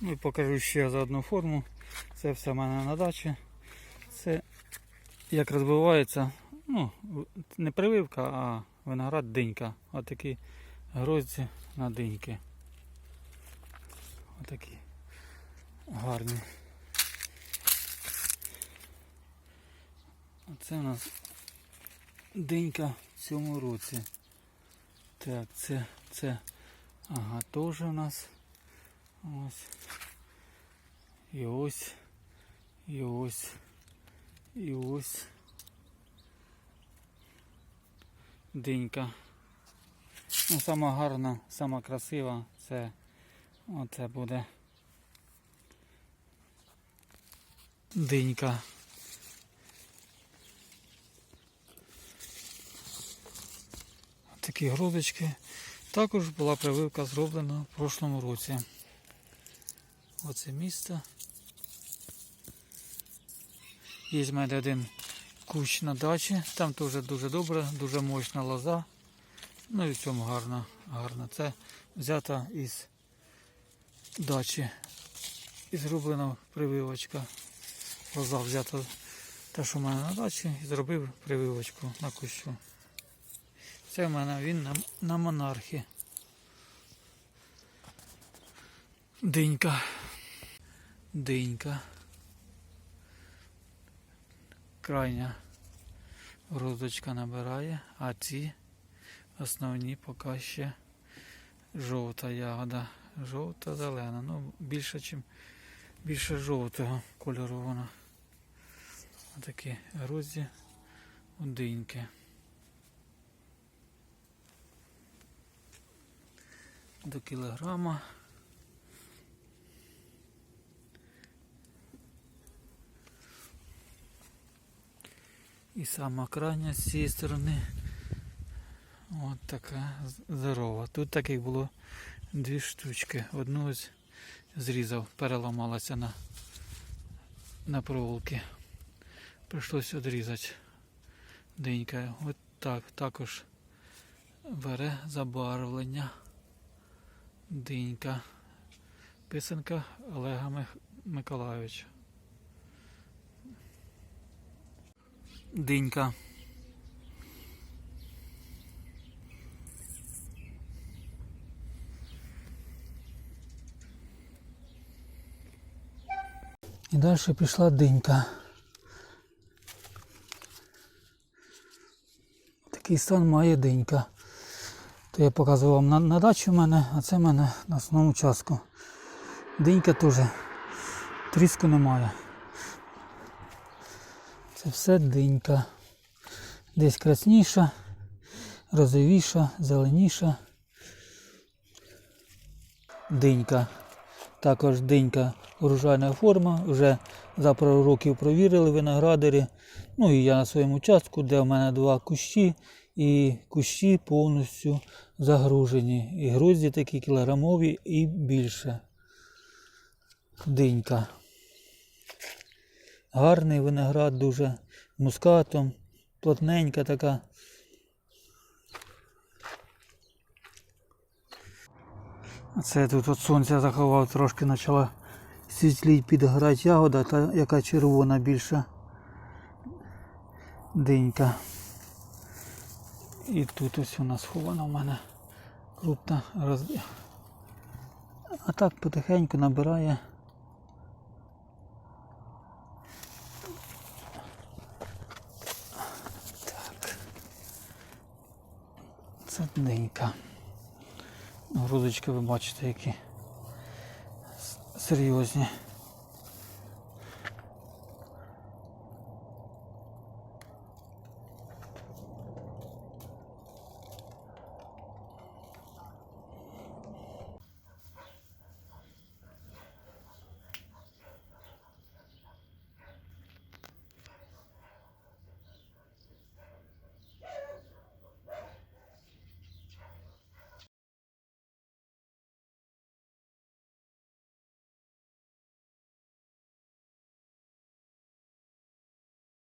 Ну і покажу ще за одну форму. Це все в мене на дачі. Це як розбивається, ну, не прививка, а виноград динька. Отакі грозді на диньки. Отакі гарні. Оце у нас динька в цьому році. Так, це, це, ага, теж у нас ось. І ось, і ось, і ось. Динька. Ну, сама гарна, сама красива, це оце буде. Динька. Такі грудочки. Також була прививка зроблена в прошлому році. Оце місто. Є в мене один кущ на дачі, там теж дуже добре, дуже мощна лоза. Ну і в цьому гарно, гарно. Це взята із дачі. І зроблена прививочка. Лоза взята те, що в мене на дачі, і зробив прививочку на кущу. Це в мене він на, на монархі. Динька. Динька. Крайня розочка набирає, а ці основні поки ще жовта ягода. Жовта зелена. Ну, більше, чим більше жовтого кольору вона. Отакі грозді у диньки. До кілограма. І сама крайня з цієї сторони. От така здорова. Тут таких було дві штучки. Одну ось зрізав, переламалася на, на проволоки. Прийшлося відрізати денька. От так також бере забарвлення. Динька. Писанка Олега. Миколайовича. Динька. І далі пішла динька. Такий стан має динька. То я показував вам на, на дачі в мене, а це в мене на основному частку. Динька теж тріску немає. Це все динька. Десь красніша, розовіша, зеленіша. Динька. Також динька урожайна форма. Вже за пару років провірили виноградарі. Ну і я на своєму участку, де в мене два кущі, і кущі повністю загружені. І грозді такі кілограмові і більше. Динька. Гарний виноград дуже мускатом, плотненька така. Це тут от сонця заховав, трошки почала світліть підгорати ягода, та яка червона більша динька. І тут ось вона схована в мене крупна роз... А так потихеньку набирає. Це динька. Грудочки ви бачите, які серйозні.